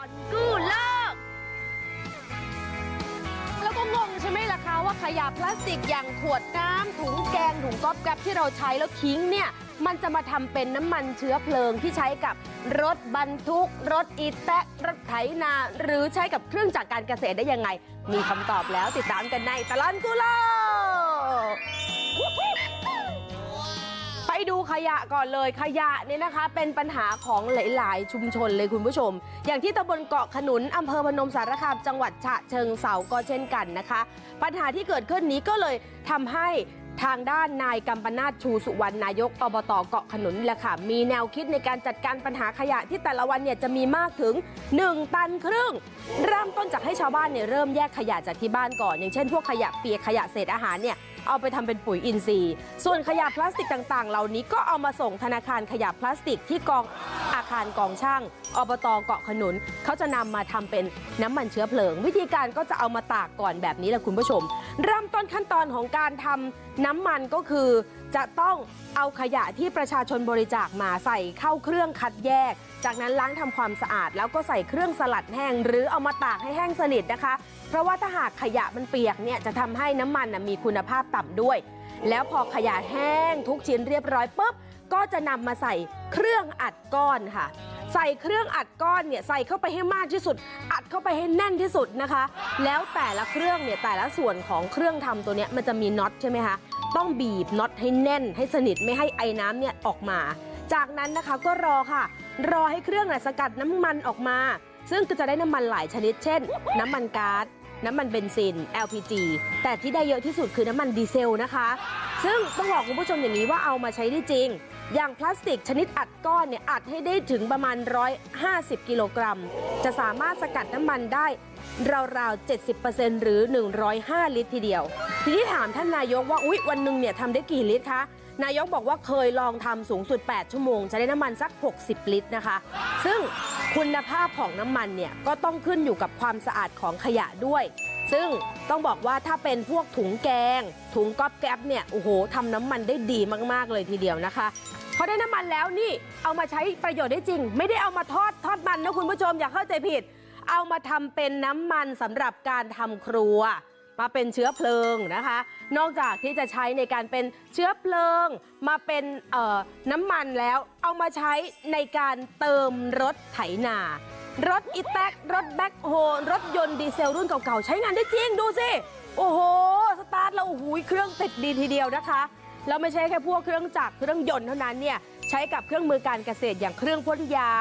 ก่อนกู้โลก แล้วก็งงใช่ไหมล่ะคะว่าขยะพลาสติกอย่างขวดน้ำถุงแกงถุงก๊อบแก๊บที่เราใช้แล้วทิ้งเนี่ย มันจะมาทำเป็นน้ำมันเชื้อเพลิงที่ใช้กับรถบรรทุก รถอีแตะรถไถนา หรือใช้กับเครื่องจักรการเกษตรได้ยังไง มีคำตอบแล้วติดตามกันในตลอดกุโลก ดูขยะก่อนเลยขยะเนี่ยนะคะ เป็นปัญหาของหลาย ๆ ชุมชนเลยคุณผู้ชม อย่างที่ตำบลเกาะขนุนอำเภอพนมสารคามจังหวัดฉะเชิงเซาก็เช่นกันนะคะ ปัญหาที่เกิดขึ้นนี้ก็เลยทำให้ ทางด้านนายกัมปนาตชูสุวรรณนายกอบตเกาะขนุนแหละค่ะ มีแนวคิดในการจัดการปัญหาขยะที่แต่ละวันเนี่ยจะมีมากถึง 1 ตันครึ่ง เริ่มต้นจากให้ชาวบ้านเนี่ยเริ่มแยกขยะจากที่บ้านก่อน อย่างเช่นพวกขยะเปียกขยะเศษอาหารเนี่ยเอาไปทำเป็นปุ๋ยอินทรีย์ ส่วนขยะพลาสติกต่างๆ เหล่านี้ก็เอามาส่งธนาคารขยะพลาสติกที่กองอาคารกองช่างอบตเกาะขนุน เขาจะนำมาทำเป็นน้ำมันเชื้อเพลิง วิธีการก็จะเอามาตากก่อนแบบนี้แหละคุณผู้ชม เริ่มต้นขั้นตอนของการทำน้ำมันก็คือ จะต้องเอาขยะที่ประชาชนบริจาคมาใส่เข้าเครื่องคัดแยก จากนั้นล้างทำความสะอาด แล้วก็ใส่เครื่องสลัดแห้ง หรือเอามาตากให้แห้งสนิทนะคะ เพราะว่าถ้าหากขยะมันเปียกเนี่ยจะทำให้น้ำมันมีคุณภาพต่ำด้วย แล้วพอขยะแห้งทุกชิ้นเรียบร้อยปุ๊บก็จะนำมาใส่เครื่องอัดก้อนค่ะ ใส่เครื่องอัดก้อนเนี่ยใส่เข้าไปให้มากที่สุด อัดเข้าไปให้แน่นที่สุดนะคะ แล้วแต่ละเครื่องเนี่ยแต่ละส่วนของเครื่องทำตัวเนี้ยมันจะมีน็อตใช่ไหมคะต้องบีบน็อตให้แน่น ให้สนิทไม่ให้ไอ้น้ำเนี่ยออกมา จากนั้นนะคะก็รอค่ะ รอให้เครื่องน่ะสกัดน้ำมันออกมา ซึ่งก็จะได้น้ำมันหลายชนิด เช่น น้ำมันก๊าซน้ำมันเบนซิน LPG แต่ที่ได้เยอะที่สุดคือน้ำมันดีเซลนะคะ ซึ่งต้องบอกคุณผู้ชมอย่างนี้ว่าเอามาใช้ได้จริง อย่างพลาสติกชนิดอัดก้อนเนี่ยอัดให้ได้ถึงประมาณ 150 กิโลกรัม จะสามารถสกัดน้ำมันได้ราวๆ 70%หรือ 105 ลิตรทีเดียว ทีนี้ถามท่านนายกว่า อุ๊ย วันหนึ่งเนี่ยทำได้กี่ลิตรคะ นายกบอกว่าเคยลองทำสูงสุด 8 ชั่วโมง จะได้น้ำมันสัก 60 ลิตรนะคะ ซึ่งคุณภาพของน้ำมันเนี่ยก็ต้องขึ้นอยู่กับความสะอาดของขยะด้วย ซึ่งต้องบอกว่าถ้าเป็นพวกถุงแกง ถุงก๊อบแก๊บเนี่ยโอ้โหทำน้ำมันได้ดีมากๆเลยทีเดียวนะคะพอได้น้ำมันแล้วนี่เอามาใช้ประโยชน์ได้จริง ไม่ได้เอามาทอดทอดมันนะคุณผู้ชมอย่าเข้าใจผิด เอามาทำเป็นน้ำมันสำหรับการทำครัว มาเป็นเชื้อเพลิงนะคะ นอกจากที่จะใช้ในการเป็นเชื้อเพลิง มาเป็นเอ่อน้ำมันแล้ว เอามาใช้ในการเติมรถไถนา รถอีแท็กรถแบ็คโฮรถยนต์ดีเซลรุ่นเก่าๆ ใช้งานได้จริงดูสิ โอ้โห สตาร์ทแล้วโอ้โหเครื่องติดดีทีเดียวนะคะแล้วไม่ใช่แค่พวกเครื่องจักรเครื่องยนต์เท่านั้นเนี่ยใช้กับเครื่องมือการเกษตรอย่างเครื่องพ่นยา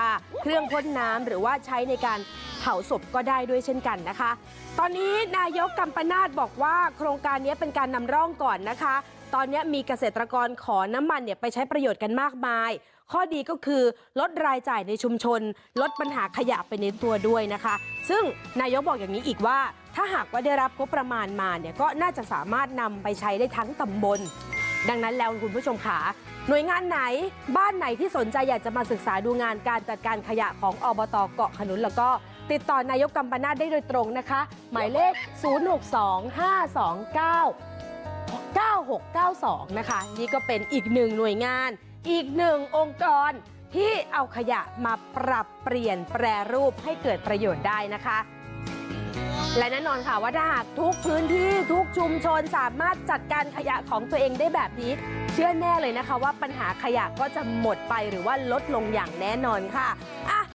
เครื่องพ่นน้ำหรือว่าใช้ในการ ผาศพก็ได้ด้วยเช่นกันนะคะ ตอนนี้นายกกัมปนาตบอกว่าโครงการนี้เป็นการนำร่องก่อนนะคะ ตอนนี้มีเกษตรกรขอน้ำมันเนี่ยไปใช้ประโยชน์กันมากมาย ข้อดีก็คือลดรายจ่ายในชุมชน ลดปัญหาขยะไปในตัวด้วยนะคะ ซึ่งนายกบอกอย่างนี้อีกว่า ถ้าหากว่าได้รับงบประมาณมาเนี่ยก็น่าจะสามารถนำไปใช้ได้ทั้งตำบล ดังนั้นแล้วคุณผู้ชมขาหน่วยงานไหนบ้านไหนที่สนใจอยากจะมาศึกษาดูงานการจัดการขยะของอบตเกาะขนุนแล้วก็ติดต่อนายกกัมปนาตได้โดยตรงนะคะ หมายเลข 062529 9692 นะคะ นี่ก็เป็นอีกหนึ่งหน่วยงาน อีกหนึ่งองค์กรที่เอาขยะมาปรับเปลี่ยนแปรรูปให้เกิดประโยชน์ได้นะคะ และแน่นอนค่ะว่าถ้าหากทุกพื้นที่ทุกชุมชนสามารถจัดการขยะของตัวเองได้แบบนี้ เชื่อแน่เลยนะคะว่าปัญหาขยะก็จะหมดไปหรือว่าลดลงอย่างแน่นอนค่ะอะ